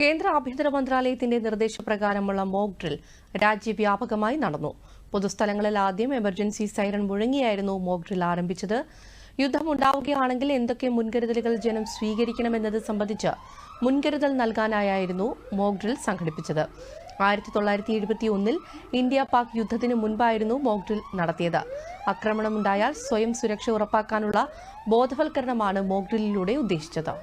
കേന്ദ്ര ആഭ്യന്തര മന്ത്രാലയത്തിന്റെ നിർദ്ദേശപ്രകാരമുള്ള മോക്ക് ഡ്രിൽ രാജ്യവ്യാപകമായി നടന്നു. പൊതുസ്ഥലങ്ങളിൽ ആദ്യം എമർജൻസി സൈറൺ മുഴങ്ങിയായിരുന്നു മോക്ക് ഡ്രിൽ ആരംഭിച്ചത്. യുദ്ധമുണ്ടാവുകയാണെങ്കിൽ എന്തൊക്കെ മുൻകരുതലുകൾ ജനം സ്വീകരിക്കണമെന്നത് സംബന്ധിച്ച് മുൻകരുതൽ നൽകാനായിരുന്നു മോക്ക് ഡ്രിൽ സംഘടിപ്പിച്ചത്. ആയിരത്തി തൊള്ളായിരത്തി എഴുപത്തി ഒന്നിൽ ഇന്ത്യ പാക് യുദ്ധത്തിന് മുൻപായിരുന്നു മോക്ക് ഡ്രിൽ നടത്തിയത്. ആക്രമണമുണ്ടായാൽ സ്വയം സുരക്ഷ ഉറപ്പാക്കാനുള്ള ബോധവൽക്കരണമാണ് മോക്ക് ഡ്രില്ലിലൂടെ ഉദ്ദേശിച്ചത്.